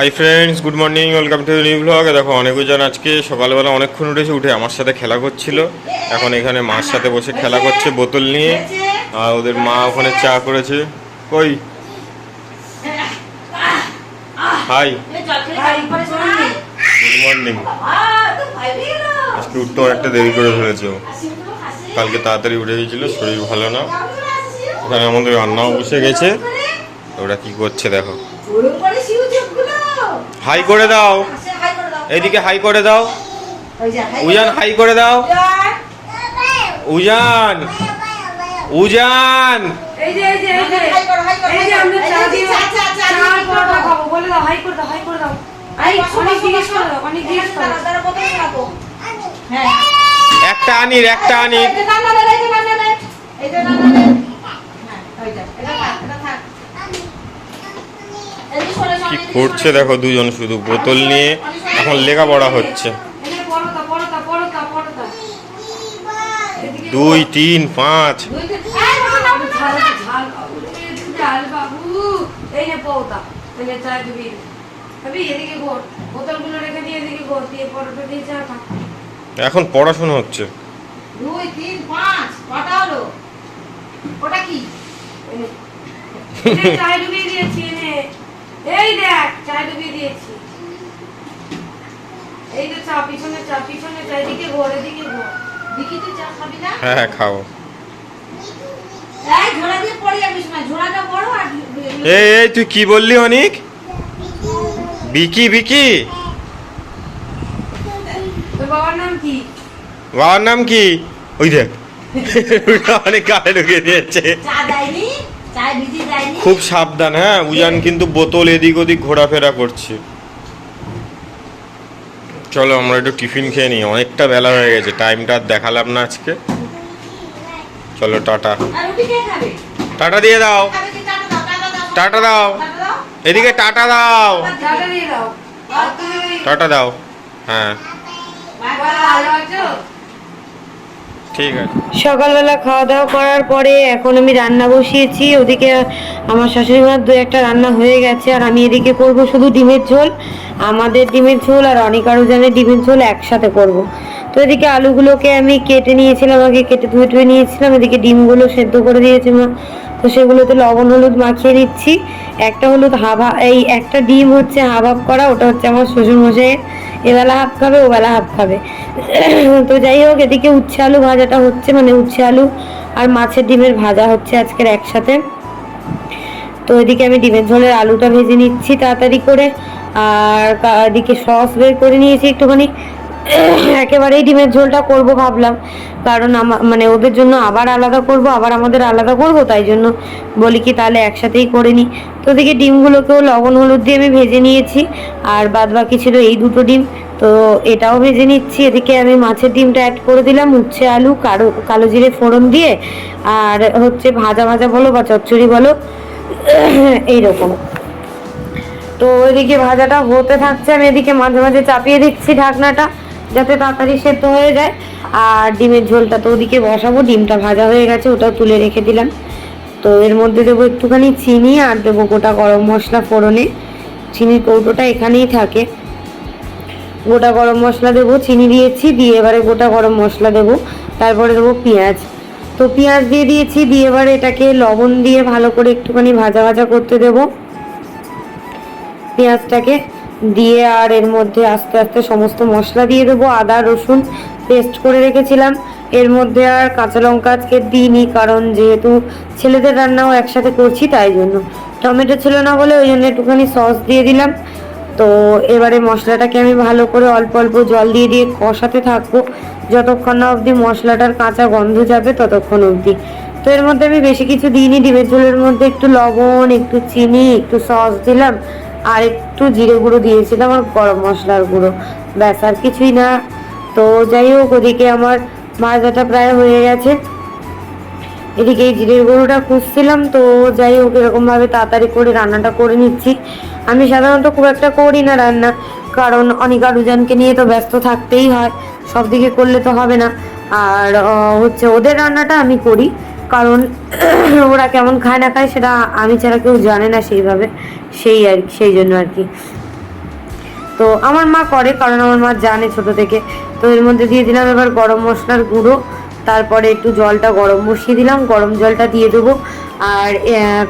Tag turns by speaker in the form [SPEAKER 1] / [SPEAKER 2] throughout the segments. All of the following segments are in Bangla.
[SPEAKER 1] Hi friends good morning welcome to new blog দেখো, অনেকজন আজকে সকালবেলা অনেকক্ষণ উঠেছে, উঠে আমার সাথে খেলা করছিল। এখন এখানে মার সাথে বসে খেলা করছে, বোতল নিয়ে। আর ওদের মা ওখানে চা করেছে। কই? হাই গুড মর্নিং আজকে উঠতে অনেকটা দেরি করে ফেলেছে কালকে তাড়াতাড়ি উঠে গেছিল, শরীর ভালো না। ওখানে আমাদের রান্নাও বসে গেছে। ওরা কি করছে দেখো। হাই করে দাও এদিকে হাই করে দাও উজান হাই করে দাও উজান উজান
[SPEAKER 2] এই যে এই যে এই যে এই যে আমরা চা দিয়ে চা আর পরোটা খাব বলে দাও হাই করে দাও হাই করে দাও হাই অনেক জিজ্ঞেস করে দাও অনেক জিজ্ঞেস করো
[SPEAKER 1] একটা আনির একটা আনির কি করছে দেখো দুজন শুধু বোতল নিয়ে এখন লেখাপড়া হচ্ছে। দুই তিন পাঁচ। এখন পড়াশোনা হচ্ছে।
[SPEAKER 3] দুই তিন পাঁচ কটা হলো ওটা কি?
[SPEAKER 2] দিয়েছি এই দেখ ডুবিয়ে দিয়েছি। এই তো চা পিছনে চা পিছনে ঘোর এদিকে ঘোর।
[SPEAKER 3] তুই চা খাবি না?
[SPEAKER 1] হ্যাঁ হ্যাঁ খাও
[SPEAKER 3] এই ঝোলা দিয়ে পড়ে যাবি সময় ঝোলাটা বড় আর
[SPEAKER 1] এই এই তুই কি বললি অনিক? বিকি বিকি।
[SPEAKER 2] তোর বাবার নাম কি?
[SPEAKER 1] বাবার নাম কি? ওই দেখ। অনেক গায়ে ঢুকিয়ে দিয়েছে।
[SPEAKER 3] চা দেয়নি?
[SPEAKER 1] খুব সাবধান হ্যাঁ? উজান কিন্তু বোতল এদিক ওদিক ঘোরাফেরা করছে। চলো আমরা একটু টিফিন খেয়ে নিই। অনেকটা বেলা হয়ে গেছে টাইমটা আর দেখালাম না আজকে। চলো টাটা।
[SPEAKER 3] আর রুটি কে খাবে?
[SPEAKER 1] টাটা দিয়ে দাও।
[SPEAKER 3] টাটা দাও টাটা দাও।
[SPEAKER 1] টাটা দাও।
[SPEAKER 3] টাটা দাও।
[SPEAKER 1] এদিকে টাটা দাও। টাটা দাও। হ্যাঁ। ঠিক আছে।
[SPEAKER 4] সকালবেলা খাওয়া দাওয়া করার পরে এখন আমি রান্না বসিয়েছি। ওদিকে আমার শাশুড়ি মার দু একটা রান্না হয়ে গেছে আর আমি এদিকে করব শুধু ডিমের ঝোল, আমাদের ডিমের ঝোল আর অনেক আরও জানের ডিমের ঝোল একসাথে করব। তো এদিকে আলুগুলোকে আমি কেটে নিয়েছিলাম, আগে কেটে ধুয়ে ধুয়ে নিয়েছিলাম, এদিকে ডিমগুলো সেদ্ধ করে দিয়েছি মা। তো সেগুলোতে লবণ, হলুদ মাখিয়ে নিচ্ছি। একটা হলুদ হাভা, এই একটা ডিম হচ্ছে হাফ করা, ওটা হচ্ছে আমার শ্বশুরমশাইয়ের। এবেলা হাফ খাবে ওবেলা হাফ খাবে। তো যাই হোক, এদিকে উচ্ছে আলু ভাজাটা হচ্ছে মানে উচ্ছে আলু আর মাছের ডিমের ভাজা হচ্ছে আজকের একসাথে। তো এদিকে আমি ডিমের ঝোলের আলুটা ভেজে নিচ্ছি তাড়াতাড়ি করে, আর এদিকে সস বের করে নিয়েছি একটুখানি। একেবারেই ডিমের ঝোলটা করব ভাবলাম। কারণ আমার মানে ওদের জন্য আবার আলাদা করব, আবার আমাদের আলাদা করব, তাই জন্য বলি কি তাহলে একসাথেই করে নিই তো ওদিকে ডিমগুলোকেও লবণ, হলুদ দিয়ে আমি ভেজে নিয়েছি, আর বাদ বাকি ছিল এই দুটো ডিম। তো এটাও ভেজে নিচ্ছি, এদিকে আমি মাছের ডিমটা অ্যাড করে দিলাম, উচ্ছে, আলু কালো কালো জিরে ফোড়ন দিয়ে, আর হচ্ছে ভাজা ভাজা বলো বা চচ্চড়ি বলো, এইরকম। তো ওইদিকে ভাজাটা হতে থাকছে, আমি এদিকে মাঝে মাঝে চাপিয়ে দিচ্ছি ঢাকনাটা। যাতে তাড়াতাড়ি সেদ্ধ হয়ে যায়। আর ডিমের ঝোলটা তো ওদিকে বসাবো, ডিমটা ভাজা হয়ে গেছে, ওটাও তুলে রেখে দিলাম। তো এর মধ্যে দেবো একটুখানি চিনি আর দেবো গোটা গরম মশলা ফোড়নে। চিনির কৌটোটা এখানেই থাকে। গোটা গরম মশলা দেবো, চিনি দিয়েছি, দিয়ে এবারে গোটা গরম মশলা দেবো। তারপরে দেবো পেঁয়াজ। তো পেঁয়াজ দিয়ে দিয়েছি, দিয়ে এবারে এটাকে লবণ দিয়ে ভালো করে একটুখানি ভাজা ভাজা করতে দেবো। পেঁয়াজটাকে দিয়ে আর এর মধ্যে আস্তে আস্তে সমস্ত মশলা দিয়ে দেবো, আদা, রসুন পেস্ট করে রেখেছিলাম। এর মধ্যে আর কাঁচা লঙ্কা আজকে দিইনি, কারণ যেহেতু ছেলেদের রান্নাও একসাথে করছি তাই জন্য। টমেটো ছিল না বলে ওই জন্য একটুখানি সস দিয়ে দিলাম। তো এবারে মশলাটাকে আমি ভালো করে অল্প অল্প জল দিয়ে দিয়ে কষাতে থাকব। যতক্ষণ না অবধি মশলাটার কাঁচা গন্ধ যাবে ততক্ষণ অবধি। তো এর মধ্যে আমি বেশি কিছু দিইনি, ডিমের ঝোলের মধ্যে একটু লবণ, একটু চিনি, একটু সস দিলাম। আর একটু জিরে গুঁড়ো দিয়েছিলাম আর গরম মশলার গুঁড়ো। ব্যাস, আর কিছুই না। তো যাই হোক, ওদিকে আমার ভাজাটা প্রায় হয়ে গেছে। এদিকে এই জিরের গুঁড়োটা খুঁজছিলাম, তো যাই হোক, এরকমভাবে তাড়াতাড়ি করে রান্নাটা করে নিচ্ছি। আমি সাধারণত খুব একটা করি না রান্না, কারণ অনিকা রুজানকে নিয়ে তো ব্যস্ত থাকতেই হয়। সব দিকে করলে তো হবে না। আর হচ্ছে ওদের রান্নাটা আমি করি। কারণ ওরা কেমন খায় না খায় সেটা আমি ছাড়া কেউ জানে না সেইভাবে, সেই আর সেই জন্য আর কি। তো আমার মা করে কারণ আমার মা জানে ছোট থেকে। তো এর মধ্যে দিয়ে দিলাম এবার গরম মশলার গুঁড়ো, তারপরে একটু জলটা গরম বসিয়ে দিলাম, গরম জলটা দিয়ে দেবো। আর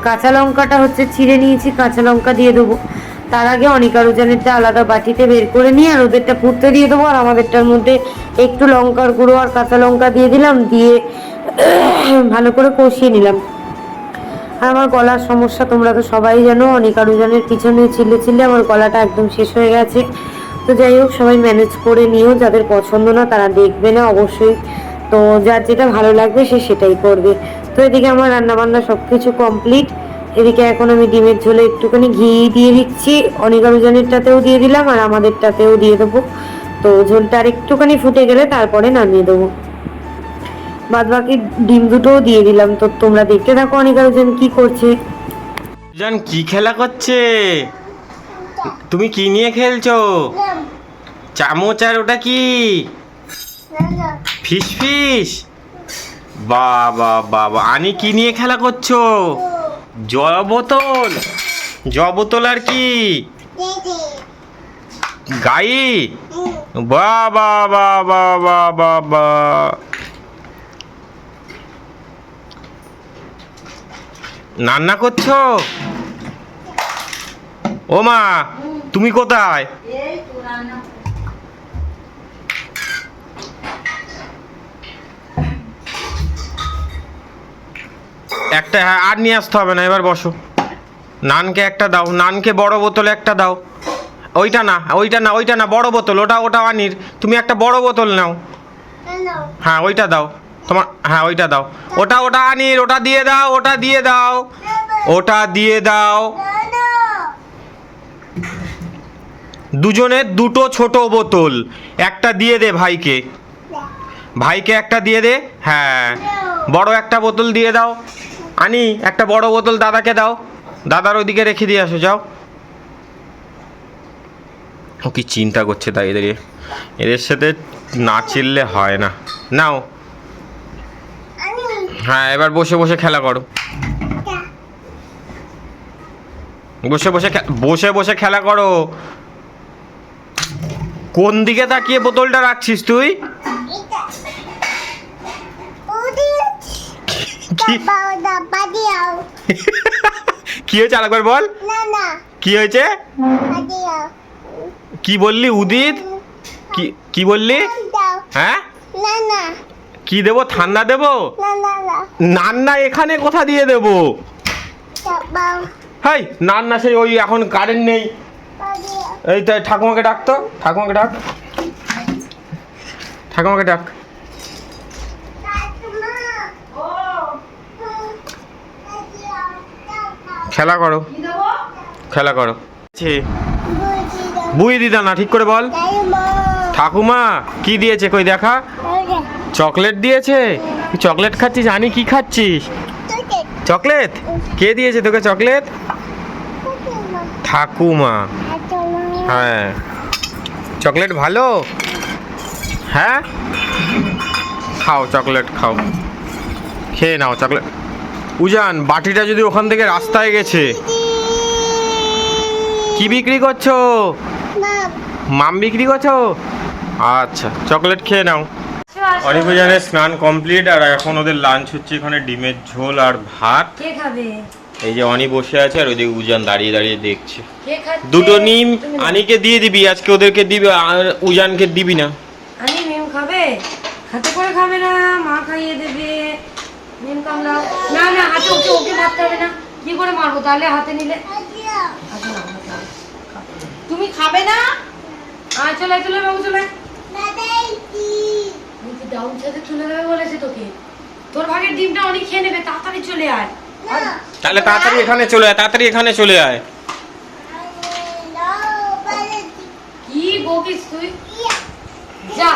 [SPEAKER 4] কাঁচা লঙ্কাটা হচ্ছে ছিঁড়ে নিয়েছি, কাঁচা লঙ্কা দিয়ে দেবো। তার আগে অনিকা রোজানেরটা আলাদা বাটিতে বের করে নিয়ে আর ওদেরটা ফুটতে দিয়ে দেবো। আর আমাদেরটার মধ্যে একটু লঙ্কার গুঁড়ো আর কাঁচা লঙ্কা দিয়ে দিলাম, দিয়ে ভালো করে কষিয়ে নিলাম। আর আমার গলার সমস্যা, তোমরা তো সবাই জানো অনেক আরুজনের পিছনে চিল্লে চিল্লে আমার গলাটা একদম শেষ হয়ে গেছে। তো যাই হোক, সবাই ম্যানেজ করে নিও, যাদের পছন্দ না তারা দেখবে না অবশ্যই। তো যার যেটা ভালো লাগবে সে সেটাই করবে। তো এদিকে আমার রান্না বান্না সব কিছু কমপ্লিট এদিকে এখন আমি ডিমের ঝোলে একটুখানি ঘি দিয়ে দিচ্ছি। অনেক আরুজনেরটাতেও দিয়ে দিলাম আর আমাদেরটাতেও দিয়ে দেবো। তো ঝোলটা আর একটুখানি ফুটে গেলে তারপরে নামিয়ে দেবো। বাদ বাকি ডিম দুটোও দিয়ে দিলাম। তো তোমরা দেখতে থাকো অনেক আরোজন কি করছে।
[SPEAKER 1] জান কি খেলা করছে? তুমি কি নিয়ে খেলছো? চামচ আর ওটা কি? ফিস ফিস। বাবা বাবা আনি কি নিয়ে খেলা করছ? জল বোতল জ বোতল আর কি? গাই। বা বা বা বা বা বা বা রান্না করছ? ও মা তুমি কোথায়? একটা হ্যাঁ আর নিয়ে আসতে হবে না এবার বসো। নানকে একটা দাও নানকে বড় বোতলে একটা দাও। ওইটা না ওইটা না ওইটা না বড় বোতল ওটা ওটা আনির। তুমি একটা বড় বোতল নাও। হ্যাঁ ওইটা দাও। তোমার হ্যাঁ ওইটা দাও। ওটা ওটা আনির, ওটা দিয়ে দাও, ওটা দিয়ে দাও। ওটা দিয়ে দাও। দুজনের দুটো ছোট বোতল। একটা দিয়ে দে ভাইকে। ভাইকে একটা দিয়ে দে। হ্যাঁ। বড় একটা বোতল দিয়ে দাও। আনি, একটা বড় বোতল দাদাকে দাও। দাদার ওইদিকে রেখে দিয়ে আসো, যাও। ও কি চিন্তা করছে তাই এদের এদের সাথে না চিনলে হয় না। নাও। হ্যাঁ এবার বসে বসে খেলা করো। বসে বসে বসে বসে খেলা করো। কোন দিকে তাকিয়ে বোতলটা রাখছিস তুই? কি হয়েছে আরেকবার বল? কি হয়েছে? কি বললি উদিত? কি কি বললি? হ্যাঁ? কি দেবো? ঠান্ডা দেবো? নান্না এখানে কোথা দিয়ে দেবো? হাই, নান্না সেই ওই এখন কারেন্ট নেই। এই তো ঠাকুমাকে ডাক তো, ঠাকুমাকে ডাক। ঠাকুমাকে ডাক। খেলা করো। খেলা করো। বুই দিদা না, ঠিক করে বল। ঠাকুমা, কি দিয়েছে কই দেখা? চকলেট দিয়েছে? চকলেট খাচ্ছিস? আনি কি খাচ্ছিস? চকলেট? কে দিয়েছে তোকে চকলেট? ঠাকুমা। হ্যাঁ। চকলেট ভালো? হ্যাঁ? খাও চকলেট খাও। খেয়ে নাও চকলেট। উজান বাটিটা যদি ওখান থেকে রাস্তায় গেছে। কি বিক্রি করছ? মাম বিক্রি করছ? আচ্ছা চকলেট খেয়ে নাও। অনেক স্নান কমপ্লিট আর এখন ওদের লাঞ্চ হচ্ছে এখানে ডিমের ঝোল আর ভাত।
[SPEAKER 2] কে খাবে?
[SPEAKER 1] এই যে অনি বসে আছে আর ওইদিকে উজান দাঁড়িয়ে দাঁড়িয়ে দেখছে। দুটো নিম আনিকে দিয়ে দিবি আজকে ওদেরকে দিবি আর উজানকে দিবি না।
[SPEAKER 2] আনি নিম খাবে? হাতে করে খাবে না মা খাইয়ে দেবে। নিম কামড়াও। না না হাতে ওকে ওকে মারতে হবে না। কি করে মারবো? তাহলে হাতে নিলে।
[SPEAKER 3] তুমি খাবে না?
[SPEAKER 2] আয় চলে চলে বাবু চলে ডাউন সাইডে চলে যাবে বলেছে তোকে। তোর ভাগের ডিমটা অনেক খেয়ে নেবে তাড়াতাড়ি চলে আয়।
[SPEAKER 1] তাহলে তাড়াতাড়ি এখানে চলে আয় তাড়াতাড়ি এখানে চলে আয়।
[SPEAKER 2] কি বকিস তুই? যা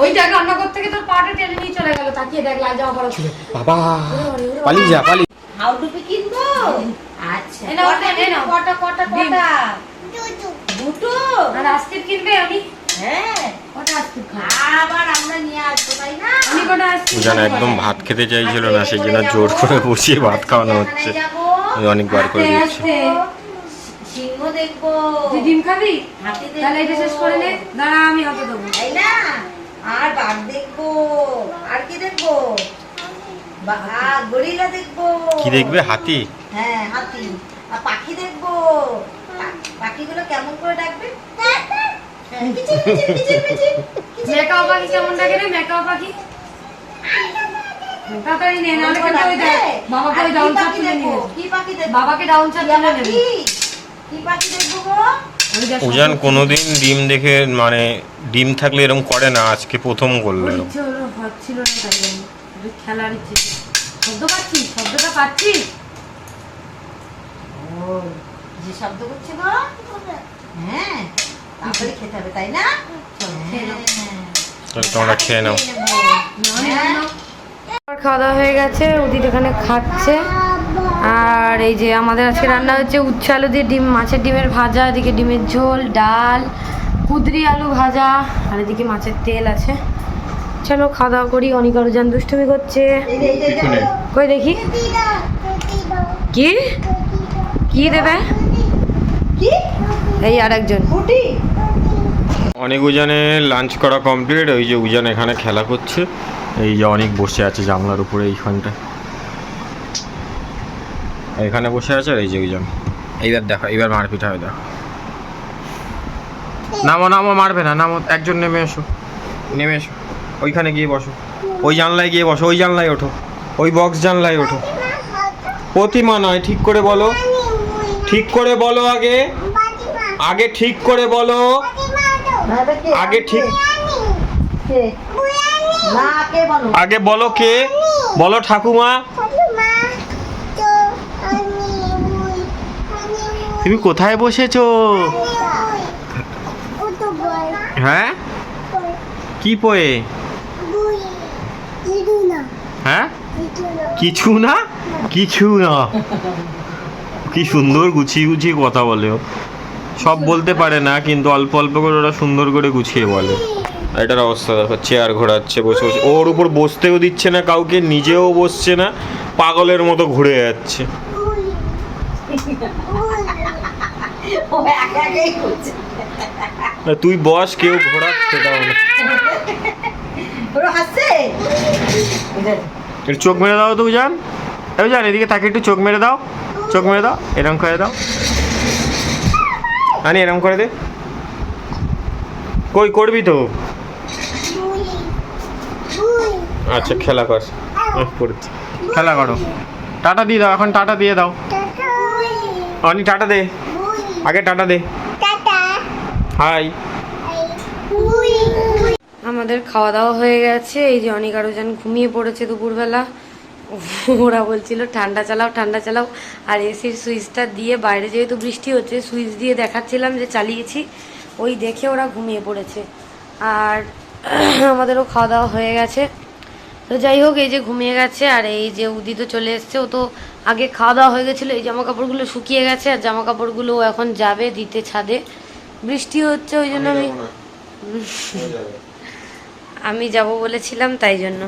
[SPEAKER 2] ওইটা রান্না করতে গিয়ে তোর পাটা টেনে নিয়ে চলে গেল তাকিয়ে দেখ লাল জামা পরা। ছিল
[SPEAKER 1] বাবা পালিয়ে যা পালি
[SPEAKER 3] হাউ টুপি কিনবো?
[SPEAKER 2] আচ্ছা এই নাও এই
[SPEAKER 3] কটা কটা কটা? দুটো।
[SPEAKER 2] আর আইসক্রিম কিনবে আমি
[SPEAKER 3] হ্যাঁ
[SPEAKER 1] একদম ভাত খেতে চাইছিল না সেই জন্য জোর করে বসিয়ে ভাত খাওয়ানো হচ্ছে। আমি অনেকবার করে দিচ্ছি
[SPEAKER 2] আস্তে
[SPEAKER 3] দেখব।
[SPEAKER 5] তুই ডিম খাবি? তাহলে এটা শেষ করে নে। দাঁড়া আমি হাতে দেবো।
[SPEAKER 3] তাই না? আর বাঘ দেখব। আর কি দেখব? গরিলা দেখব।
[SPEAKER 1] কি দেখবে? হাতি?
[SPEAKER 3] হ্যাঁ হাতি। আর পাখি দেখব। পাখিগুলো কেমন করে ডাকবে?
[SPEAKER 5] মেকাও পাখি কেমন ডাকে রে? মেকাও পাখি। তাড়াতাড়ি নে নাহলে কিন্তু ওই দেখ বাবাকে ওই ডাউন চাপ তুলে নিয়ে
[SPEAKER 3] কি পাখি দেখব
[SPEAKER 5] বাবাকে ডাউন চাপ তুলে নেবে।
[SPEAKER 3] কি? পাখি দেখব গো?
[SPEAKER 1] উজান কোনোদিন ডিম দেখে মানে ডিম থাকলে এরকম করে না আজকে প্রথম করল
[SPEAKER 5] হচ্ছিল না তাই খেলার ইচ্ছে শব্দ পাচ্ছিস? শব্দটা পাচ্ছিস?
[SPEAKER 3] ও যে শব্দ করছে গো? হ্যাঁ। তারপরে খেতে হবে তাই না?
[SPEAKER 5] খেয়ে নাও।
[SPEAKER 3] হ্যাঁ।
[SPEAKER 1] তোমরা খেয়ে নাও।
[SPEAKER 2] আমার খাওয়া দাওয়া হয়ে গেছে উদিত এখানে খাচ্ছে। আর এই যে আমাদের আজকে রান্না হচ্ছে উচ্ছে আলু দিয়ে ডিম মাছের ডিমের ভাজা এদিকে ডিমের ঝোল ডাল কুদরি আলু ভাজা আর এদিকে মাছের তেল আছে। চলো খাওয়া দাওয়া করি অনেক আরও যান দুষ্টুমি করছে। কই দেখি? কি? কি দেবে?
[SPEAKER 3] কি?
[SPEAKER 2] এই আর একজন
[SPEAKER 3] ফুটি।
[SPEAKER 1] অনেক উজানে লাঞ্চ করা কমপ্লিট ওই যে উজান এখানে খেলা করছে। এই যে অনেক বসে আছে জানলার উপরে এইখানটা এখানে বসে আছে আর এই যে উজান। এইবার দেখো এইবার মারপিট হবে দেখো। নামো নামো মারবে না নামো একজন নেমে এসো। নেমে এসো। ওইখানে গিয়ে বসো। ওই জানলায় গিয়ে বসো ওই জানলায় ওঠো। ওই বক্স জানলায় ওঠো। প্রতিমা নয় ঠিক করে বলো। ঠিক করে বলো আগে। আগে ঠিক করে বলো। আগে ঠিক আগে বলো কে? বলো ঠাকুমা। তুমি কোথায় বসেছো? হ্যাঁ? কি পয়ে? হ্যাঁ? কিছু না? কিছু না। কি সুন্দর গুছিয়ে গুছিয়ে কথা বলে ও। সব বলতে পারে না কিন্তু অল্প অল্প করে ওরা সুন্দর করে গুছিয়ে বলে। এটার অবস্থা দেখো চেয়ার ঘোরাচ্ছে বসে বসে। ওর উপর বসতেও দিচ্ছে না কাউকে নিজেও বসছে না পাগলের মতো ঘুরে যাচ্ছে। তুই বস কেউ ঘোরাচ্ছে সেটাও না। একটু চোখ মেরে দাও তো জান এই জান এদিকে তাকে একটু চোখ মেরে দাও। চোখ মেরে দাও এরম করে দাও। আনি এরম করে দে। কই করবি তো? আচ্ছা খেলা কর। খেলা করো। টাটা দিয়ে দাও এখন টাটা দিয়ে দাও। অনি টাটা দে। আগে টাটা দে। হাই।
[SPEAKER 2] আমাদের খাওয়া দাওয়া হয়ে গেছে। এই যে অনেক আরও যেন ঘুমিয়ে পড়েছে দুপুরবেলা। ওরা বলছিল ঠান্ডা চালাও ঠান্ডা চালাও। আর এসির সুইচটা দিয়ে বাইরে যেহেতু বৃষ্টি হচ্ছে সুইচ দিয়ে দেখাচ্ছিলাম যে চালিয়েছি ওই দেখে ওরা ঘুমিয়ে পড়েছে। আর আমাদেরও খাওয়া দাওয়া হয়ে গেছে। তো যাই হোক এই যে ঘুমিয়ে গেছে আর এই যে উদিত চলে এসছে ও তো আগে খাওয়া দাওয়া হয়ে গেছিল এই জামা কাপড়গুলো শুকিয়ে গেছে আর জামা কাপড়গুলো এখন যাবে দিতে ছাদে। বৃষ্টি হচ্ছে ওই জন্য আমি আমি যাব বলেছিলাম তাই জন্য।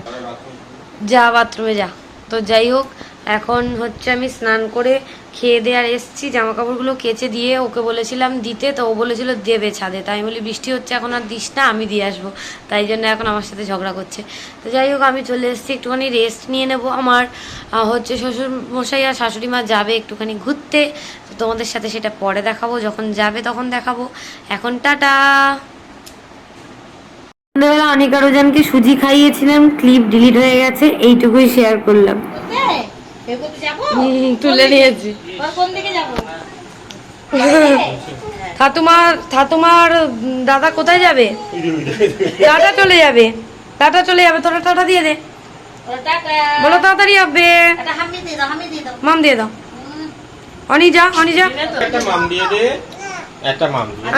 [SPEAKER 2] যা বাথরুমে যা। তো যাই হোক, এখন হচ্ছে আমি স্নান করে খেয়ে দিয়ে আর এসছি। জামা কাপড়গুলো কেচে দিয়ে ওকে বলেছিলাম দিতে, তো ও বলেছিল দেবে ছাদে। তাই আমি বলি, বৃষ্টি হচ্ছে, এখন আর দিস না, আমি দিয়ে আসব। তাই জন্য এখন আমার সাথে ঝগড়া করছে। তো যাই হোক, আমি চলে এসেছি, একটুখানি রেস্ট নিয়ে নেব আমার। হচ্ছে শ্বশুর মশাই আর শাশুড়ি মা যাবে একটুখানি ঘুরতে। তো তোমাদের সাথে সেটা পরে দেখাবো, যখন যাবে তখন দেখাবো। এখন টাটা! সন্ধ্যাবেলা অনেক আরও জনকে সুজি খাইয়েছিলাম ক্লিপ ডিলিট হয়ে গেছে এইটুকুই শেয়ার করলাম? তুলে নিয়েছি।
[SPEAKER 3] ওরা কোন দিকে যাব?
[SPEAKER 2] ঠাতুমার ঠাতুমার উম, দাদা কোথায় যাবে? টাটা চলে যাবে। টাটা চলে যাবে তোরা টাটা দিয়ে দে। বলো তাড়াতাড়ি হবে
[SPEAKER 3] একটা হামি দিয়ে দাও, হামি দিয়ে দাও।
[SPEAKER 2] মাম দিয়ে দাও। অনি যা অনি যা
[SPEAKER 1] মাম দিয়ে দে। একটা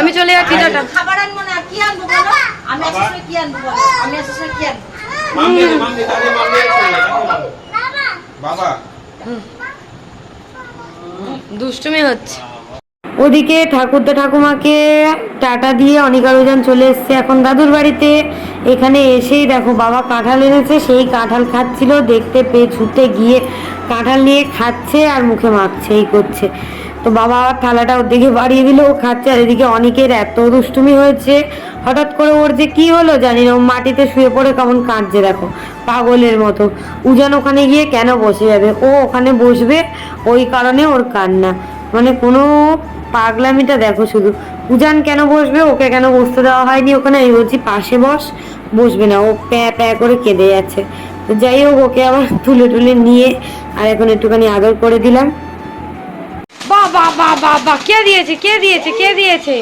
[SPEAKER 2] আমি চলে যাচ্ছি টাটা।
[SPEAKER 3] খাবার আনব না, কি আনব বলো? আমি কি আনব বলো? আমি কি আনব?
[SPEAKER 1] মাম দে বাবা।
[SPEAKER 2] দুষ্টুমি হচ্ছে। ওদিকে ঠাকুরদা ঠাকুমাকে টাটা দিয়ে অনিক আরোজন চলে এসছে এখন দাদুর বাড়িতে। এখানে এসেই দেখো বাবা কাঁঠাল এনেছে সেই কাঁঠাল খাচ্ছিল দেখতে পেয়ে ছুটে গিয়ে কাঁঠাল নিয়ে খাচ্ছে আর মুখে মাখছে এই করছে। তো বাবা আবার থালাটা ওর দিকে বাড়িয়ে দিল, ও খাচ্ছে আর এদিকে অনেকের এত দুষ্টুমি হয়েছে। হঠাৎ করে ওর যে কি হলো জানি না মাটিতে শুয়ে পড়ে কেমন কাঁদছে দেখো, পাগলের মতো। উজান ওখানে গিয়ে কেন বসে যাবে? ও ওখানে বসবে, ওই কারণে ওর কান্না। মানে কোনো পাগলামিটা দেখো শুধু। উজান কেন বসবে? ওকে কেন বসতে দেওয়া হয়নি ওখানে? আমি বলছি, পাশে বস, বসবে না। ও প্যা প্যা করে কেঁদে যাচ্ছে। তো যাই হোক, ওকে আবার তুলে তুলে নিয়ে আর এখন একটুখানি আদর করে দিলাম। বাহ বাহ বাহ কে দিয়েছে কে দিয়েছে কে দিয়েছে?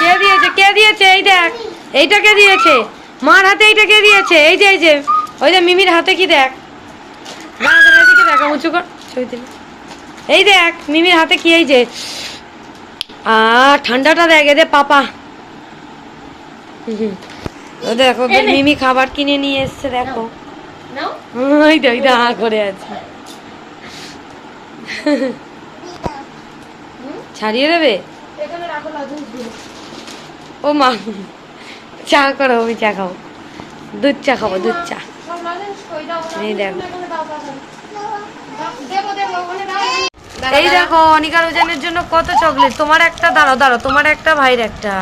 [SPEAKER 2] কে দিয়েছে কে দিয়েছে? এই দেখ এইটা কে দিয়েছে? মার হাতে এইটা কে দিয়েছে? এই যে এই যে ওই যে মিমির হাতে কি দেখ? উঁচু কর ছবি দিলে এই দেখ মিমির হাতে কি এই যে? আ ঠান্ডাটা দেখ এদের পাপা। দেখো মিমি খাবার কিনে নিয়ে এসছে দেখো। ওই তো ওই তো হা করে আছে। ছাড়িয়ে দেবে? ও মা চা করো আমি চা খাব। দুধ চা খাব দুধ চা। এই দেখো। এই দেখো অনিকার ওজনের জন্য কত চকলেট। তোমার একটা দাঁড়াও দাঁড়াও তোমার একটা ভাইয়ের একটা।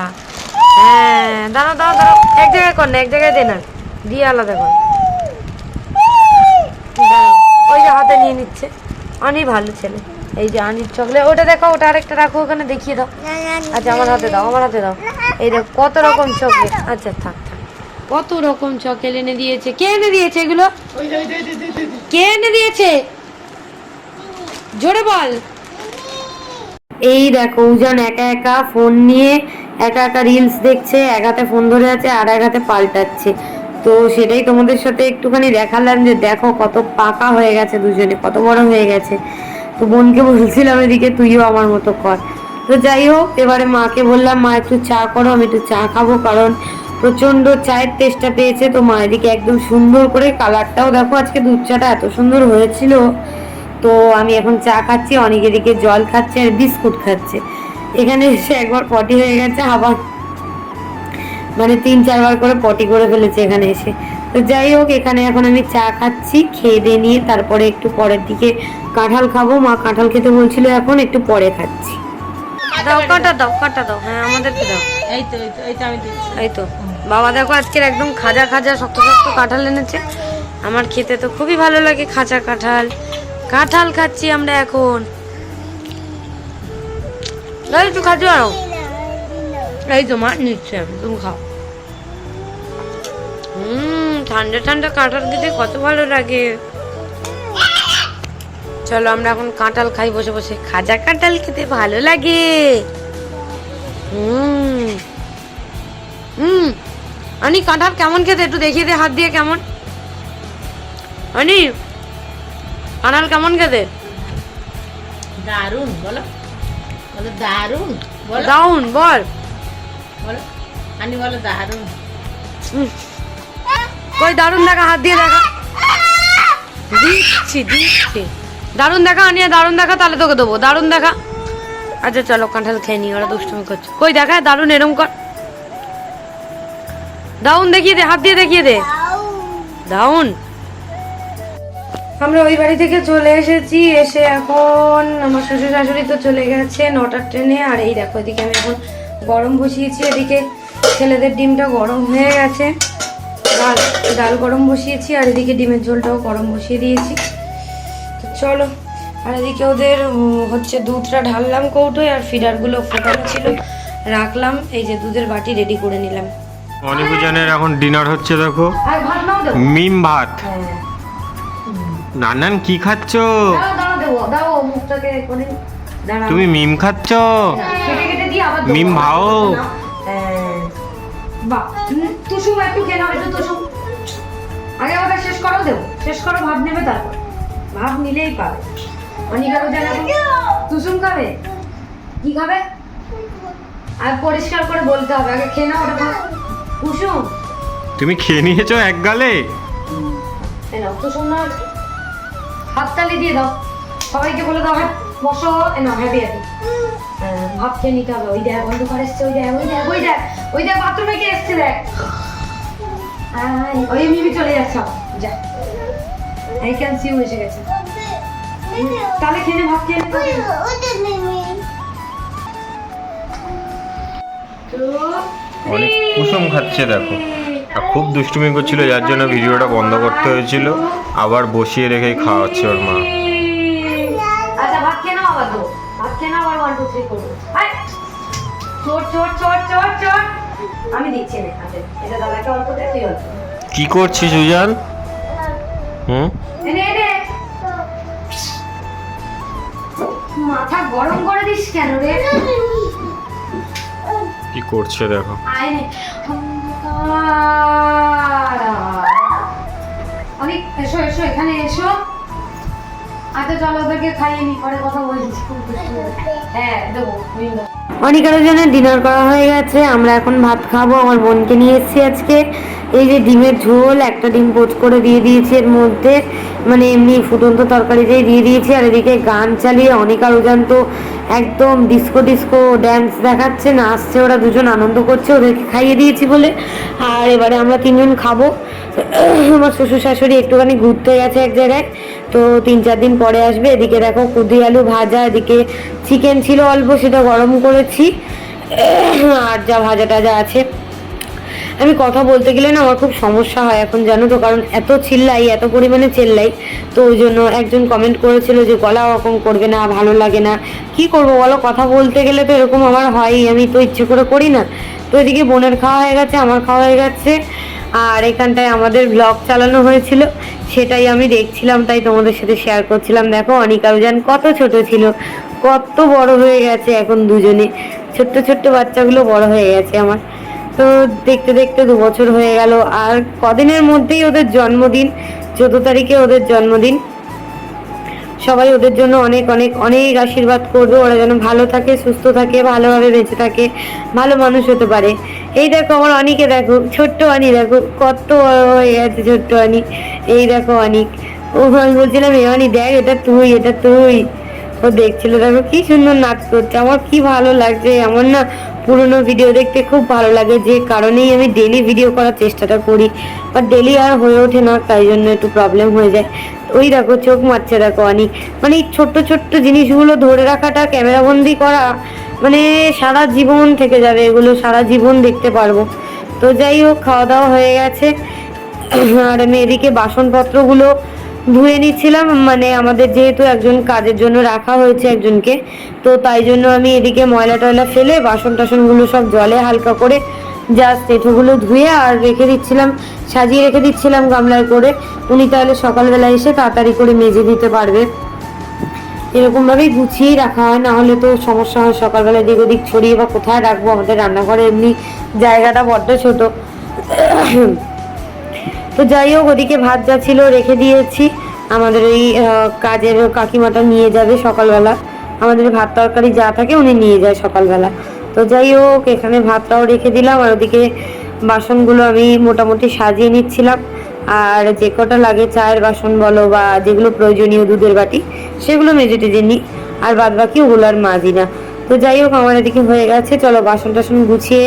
[SPEAKER 2] হ্যাঁ দাঁড়াও দাঁড়াও দাঁড়াও। এক জায়গায় কর না এক জায়গায় দে না। দিয়ে আলাদা কর। দাঁড়াও, ওই যে হাতে নিয়ে নিচ্ছে। অনি ভালো ছেলে। এই যে আনির চকলেট। ওটা দেখো ওটা আরেকটা রাখো ওখানে দেখিয়ে দাও। আচ্ছা আমার হাতে দাও আমার হাতে দাও। এই দেখো কত রকম চকলেট। আচ্ছা থাক থাক। কত রকম চকলেট এনে দিয়েছে। কে এনে দিয়েছে এগুলো? কে এনে দিয়েছে? জোরে বল। এই দেখো উজান একা একা ফোন নিয়ে একা একা রিলস দেখছে এক হাতে ফোন ধরে আছে আর এক হাতে পাল্টাচ্ছে। তো সেটাই তোমাদের সাথে একটুখানি দেখালাম যে দেখো কত পাকা হয়ে গেছে দুজনে, কত বড় হয়ে গেছে। তো বোনকে বলছিলাম এদিকে, তুইও আমার মতো কর। তো যাই হোক, এবারে মাকে বললাম, মা, একটু চা করো, আমি একটু চা খাব কারণ প্রচণ্ড চায়ের টেস্টটা পেয়েছে। তো মা এদিকে একদম সুন্দর করে কালারটাও দেখো, আজকে দুধ চাটা এত সুন্দর হয়েছিল। তো আমি এখন চা খাচ্ছি, অনেক এদিকে জল খাচ্ছে আর বিস্কুট খাচ্ছে। এখানে এসে একবার পটি হয়ে গেছে, আবার মানে তিন চারবার করে পটি করে ফেলেছে এখানে এসে। তো যাই হোক এখানে এখন আমি চা খাচ্ছি খেয়ে দিয়ে নিয়ে তারপরে একটু পরের দিকে কাঁঠাল খাব। মা কাঁঠাল খেতে বলছিল এখন একটু পরে খাচ্ছি। দাও কাঁটা দাও কাঁটা দাও? হ্যাঁ আমাদেরকে দাও।
[SPEAKER 3] এই তো এই তো এই তো আমি দিচ্ছি।
[SPEAKER 2] এই তো। বাবা দেখো আজকের একদম খাজা খাজা শক্ত শক্ত কাঁঠাল এনেছে। আমার খেতে তো খুবই ভালো লাগে খাঁচা কাঁঠাল। কাঁঠাল খাচ্ছি আমরা এখন। একটু খাচ্ছি আরও। এই তো মা নিচ্ছে তুমি খাও। ঠান্ডা ঠান্ডা কাঁঠাল খেতে কত ভালো লাগে। চলো আমরা এখন কাঁঠাল খাই বসে বসে। খাজা কাঁঠাল খেতে ভালো লাগে। হুম হুম আনি কাঁঠাল কেমন খেতে? একটু দেখিয়ে দে হাত দিয়ে কেমন? আনি কাঁঠাল কেমন খেতে?
[SPEAKER 3] দারুণ বলো। বলো দারুণ বলো।
[SPEAKER 2] দাউন বল।
[SPEAKER 3] বলো আনি বলো দারুণ
[SPEAKER 2] কই দারুণ দেখা, হাত দিয়ে দেখা। দিচ্ছি দিচ্ছি। দারুণ দেখা, আনিয়ে দারুণ দেখা, তাহলে তোকে দেবো দারুণ দেখা। আচ্ছা চলো, কাঁঠাল খেয়ে নি ওরা দুষ্টুমি করছে। কই, দেখা দারুণ এরম কর। দাউন দেখিয়ে দে, হাত দিয়ে দেখিয়ে দে। দাউন। আমরা ওই বাড়ি থেকে চলে এসেছি, এসে এখন আমার শ্বশুর শাশুড়ি তো চলে গেছে নটার ট্রেনে, আর এই দেখো, এদিকে আমি এখন গরম বসিয়েছি, এদিকে ছেলেদের ডিমটা গরম হয়ে গেছে। ডাল ডাল গরম বসিয়েছি আর এদিকে ডিমের ঝোলটাও গরম বসিয়ে দিয়েছি। তো চলো আর এদিকে ওদের হচ্ছে দুধটা ঢাললাম কৌটোয় আর ফিডারগুলো ফোটানো ছিল। রাখলাম এই যে দুধের বাটি রেডি করে নিলাম।
[SPEAKER 1] অনিকুজানের এখন ডিনার হচ্ছে দেখো। মিম ভাত।
[SPEAKER 2] হ্যাঁ।
[SPEAKER 1] নানান কি খাচ্ছ? তুমি মিম খাচ্ছ। মিম ভাও।
[SPEAKER 2] তুসুম একটু আগে শেষ করো দেবো শেষ করো ভাব নেবে তারপর। ভাব নিলেই পাবে। অনিকারও খাবে? কি খাবে? আর পরিষ্কার করে বলতে হবে। আগে খেয়ে নাও ওটা কুসুম।
[SPEAKER 1] তুমি খেয়ে নিয়েছো এক গালে?
[SPEAKER 2] এই নাও। তুসুম না হাততালি দিয়ে দাও। সবাইকে বলে দাও হ্যাঁ বসো এ নাও হ্যাপি হ্যাপি ভাত খেয়ে নিতে হবে। ওই দেখ অন্ধকার এসছে ওই দেখ ওই দেখ ওই দেখ ওই দেখ বাথরুমে কে এসছে দেখ? আয়, ওই মিমি চলে যাচ্ছে। যা। আই ক্যান সি এসে গেছে। তাহলে খেয়ে ভাত খেয়ে নে,
[SPEAKER 1] অনেক কুসুম খাচ্ছে দেখো। খুব দুষ্টুমি করছিল যার জন্য ভিডিওটা বন্ধ করতে হয়েছিল। আবার বসিয়ে রেখেই খাওয়াচ্ছে ওর মা।
[SPEAKER 2] আচ্ছা ভাত খেয়ে নাও আবার ভাত খেয়ে নাও আবার ওয়ান টু থ্রি করব হাই চোট চোট চোট চোট চোট। আমি দিচ্ছি না আচ্ছা এটা দাদাকে অল্প দে তুই অল্প
[SPEAKER 1] কি করছিস সুজান হুম?
[SPEAKER 2] এনে এনে। মাথা গরম করে দিস কেন রে?
[SPEAKER 1] কি করছে দেখো।
[SPEAKER 2] অনেক এসো এসো এখানে এসো। আচ্ছা চলো ওদেরকে খাইয়ে নি পরে কথা বলছি। হ্যাঁ দেবো
[SPEAKER 4] অনেকের জন্য ডিনার করা হয়ে গেছে। আমরা এখন ভাত খাব, আমার বোনকে নিয়ে এসেছি আজকে। এই যে ডিমের ঝোল, একটা ডিম পোচ করে দিয়ে দিয়েছি এর মধ্যে। মানে এমনি ফুটন্ত তরকারিতেই দিয়ে দিয়েছি, আর এদিকে গান চালিয়ে অনেক আরও তো একদম ডিস্কো ডিস্কো ড্যান্স দেখাচ্ছে নাচছে ওরা দুজন আনন্দ করছে, ওদেরকে খাইয়ে দিয়েছি বলে। আর এবারে আমরা তিনজন খাব। আমার শ্বশুর শাশুড়ি একটুখানি ঘুরতে গেছে এক জায়গায়। তো তিন চার দিন পরে আসবে। এদিকে দেখো কুদি আলু ভাজা, এদিকে চিকেন ছিল অল্প, সেটা গরম করেছি। আর যা ভাজা টাজা আছে। আমি কথা বলতে গেলে না আমার খুব সমস্যা হয় এখন, জানো তো, কারণ এত চিল্লাই, এত পরিমাণে চিল্লাই। তো ওই জন্য একজন কমেন্ট করেছিল যে, গলা ওরকম করবে না, ভালো লাগে না। কি করব বলো, কথা বলতে গেলে তো এরকম আমার হয়ই, আমি তো ইচ্ছে করে করি না। তো এদিকে বোনের খাওয়া হয়ে গেছে, আমার খাওয়া হয়ে গেছে। আর এখানটায় আমাদের ব্লগ চালানো হয়েছিল, সেটাই আমি দেখছিলাম, তাই তোমাদের সাথে শেয়ার করছিলাম। দেখো অনিকা উজান কত ছোট ছিল, কত বড় হয়ে গেছে এখন দুজনে। ছোট্ট ছোট্ট বাচ্চাগুলো বড় হয়ে গেছে আমার। তো দেখতে দেখতে দু বছর হয়ে গেল, আর কদিনের মধ্যেই ওদের জন্মদিন, চোদ্দ তারিখে ওদের জন্মদিন। সবাই ওদের জন্য অনেক অনেক অনেক আশীর্বাদ করবে। ওরা যেন ভালো থাকে, সুস্থ থাকে, ভালোভাবে বেঁচে থাকে, ভালো মানুষ হতে পারে। এই দেখো আমার অনেকে দেখো, ছোট্ট আনি দেখো, কত হয়ে গেছে ছোট্ট আনি এই দেখো অনিক ও, আমি বলছিলাম, এ অনি, দেখ, এটা তুই এটা তুই। ও দেখছিল, দেখো কি সুন্দর নাচ করছে। আমার কি ভালো লাগছে আমার না, পুরোনো ভিডিও দেখতে খুব ভালো লাগে। যে কারণেই আমি ডেলি ভিডিও করার চেষ্টাটা করি। বাট ডেলি আর হয়ে ওঠে না, তাই জন্য একটু প্রবলেম হয়ে যায়। ওই দেখো, চোখ মারছে দেখো অনেক। মানে এই ছোট্ট ছোট্ট জিনিসগুলো ধরে রাখাটা ক্যামেরাবন্দি করা মানে সারা জীবন থেকে যাবে এগুলো, সারা জীবন দেখতে পারব। তো যাই হোক, খাওয়া দাওয়া হয়ে গেছে। আর আমি এদিকে বাসনপত্রগুলো ধুয়ে নিচ্ছিলাম। মানে আমাদের যেহেতু একজন কাজের জন্য রাখা হয়েছে একজনকে, তো তাই জন্য আমি এদিকে ময়লা টয়লা ফেলে বাসন টাসনগুলো সব জলে হালকা করে জাস্ট এঁঠোগুলো ধুয়ে আর রেখে দিচ্ছিলাম, সাজিয়ে রেখে দিচ্ছিলাম গামলায় করে। উনি তাহলে সকালবেলা এসে তাড়াতাড়ি করে মেজে দিতে পারবে। এরকমভাবেই গুছিয়েই রাখা হয়, না হলে তো সমস্যা হয় সকালবেলা দিক ওদিক ছড়িয়ে বা কোথায় রাখব? আমাদের রান্নাঘরে এমনি জায়গাটা বড্ড ছোট। তো যাই হোক, ওদিকে ভাত যা ছিল রেখে দিয়েছি। আমাদের ওই কাজের কাকিমাটা নিয়ে যাবে সকালবেলা। আমাদের ভাত তরকারি যা থাকে উনি নিয়ে যায় সকালবেলা। তো যাই হোক, এখানে ভাতটাও রেখে দিলাম আর ওদিকে বাসনগুলো আমি মোটামুটি সাজিয়ে নিচ্ছিলাম। আর যে কটা লাগে চায়ের বাসন বলো বা যেগুলো প্রয়োজনীয় দুধের বাটি, সেগুলো মেজে টেজে নিই। আর বাদ বাকি ওগুলো আর মাজি না। তো যাই হোক, আমার এদিকে হয়ে গেছে। চলো বাসন টাসন গুছিয়ে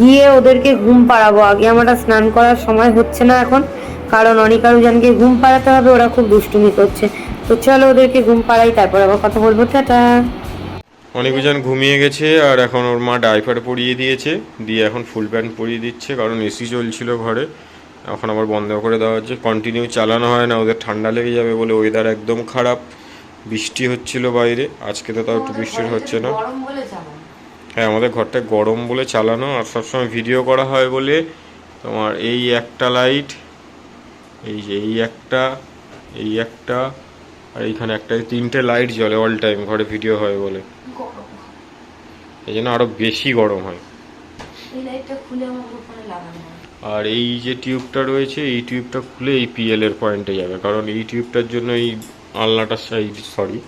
[SPEAKER 4] গিয়ে ওদেরকে ঘুম পাড়াবো। আগে আমার আর স্নান করার সময় হচ্ছে না এখন, কারণ অনিকা রুজানকে ঘুম পাড়াতে হবে, ওরা খুব দুষ্টুমি করছে। তো চলো ওদেরকে ঘুম পাড়াই, তারপর আবার কথা বলব। টাটা।
[SPEAKER 1] অনেকজন ঘুমিয়ে গেছে আর এখন ওর মা ডাইপার পরিয়ে দিয়েছে। দিয়ে এখন ফুল প্যান্ট পরিয়ে দিচ্ছে কারণ এসি চলছিল ঘরে। এখন আবার বন্ধ করে দেওয়া হচ্ছে। কন্টিনিউ চালানো হয় না ওদের ঠান্ডা লেগে যাবে বলে ওয়েদার একদম খারাপ। বৃষ্টি হচ্ছিল বাইরে আজকে তো তাও একটু বৃষ্টি হচ্ছে না। হ্যাঁ আমাদের ঘরটা গরম বলে চালানো আর সবসময় ভিডিও করা হয় বলে তোমার এই একটা লাইট এই যে এই একটা এই একটা আর এইখানে একটা তিনটে লাইট জ্বলে অল টাইম ঘরে ভিডিও হয় বলে। এই জন্য আরও বেশি গরম হয়। আর এই যে টিউবটা রয়েছে এই টিউবটা খুলে এই পিএল এর পয়েন্টে যাবে। কারণ এই টিউবটার জন্য এই আলনাটার সরি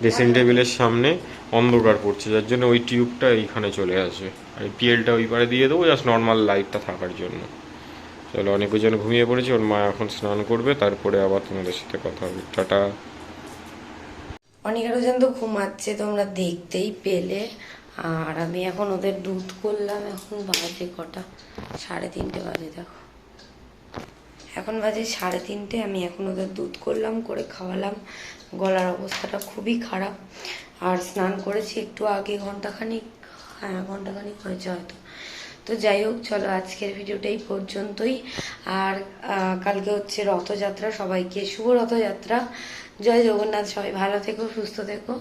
[SPEAKER 1] ড্রেসিং টেবিলের সামনে অন্ধকার পড়ছে যার জন্য ওই টিউবটা এইখানে চলে আসবে। আর এই পিএলটা ওই পারে দিয়ে দেবো জাস্ট নর্মাল লাইটটা থাকার জন্য। চলো অনেক অনেকজন ঘুমিয়ে পড়েছে ওর মা এখন স্নান করবে তারপরে আবার তোমাদের সাথে কথা হবে। টাটা।
[SPEAKER 4] অনেকের ওজন তো ঘুমাচ্ছে তোমরা দেখতেই পেলে। আর আমি এখন ওদের দুধ করলাম, এখন বাজে কটা? সাড়ে তিনটে বাজে, দেখো।
[SPEAKER 2] এখন বাজে সাড়ে তিনটে, আমি এখন ওদের দুধ করলাম, করে খাওয়ালাম। গলার অবস্থাটা খুবই খারাপ। আর স্নান করেছি একটু আগে, ঘন্টাখানিক হ্যাঁ ঘন্টাখানিক হয়েছে হয়তো। তো যাই হোক, চলো আজকের ভিডিওটা এই পর্যন্তই। আর কালকে হচ্ছে রথযাত্রা, সবাইকে শুভ রথযাত্রা। জয় জগন্নাথ, সবাই ভালো থেকো, সুস্থ থেকো।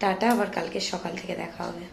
[SPEAKER 2] টাটা, আবার কালকে সকাল থেকে দেখা হবে।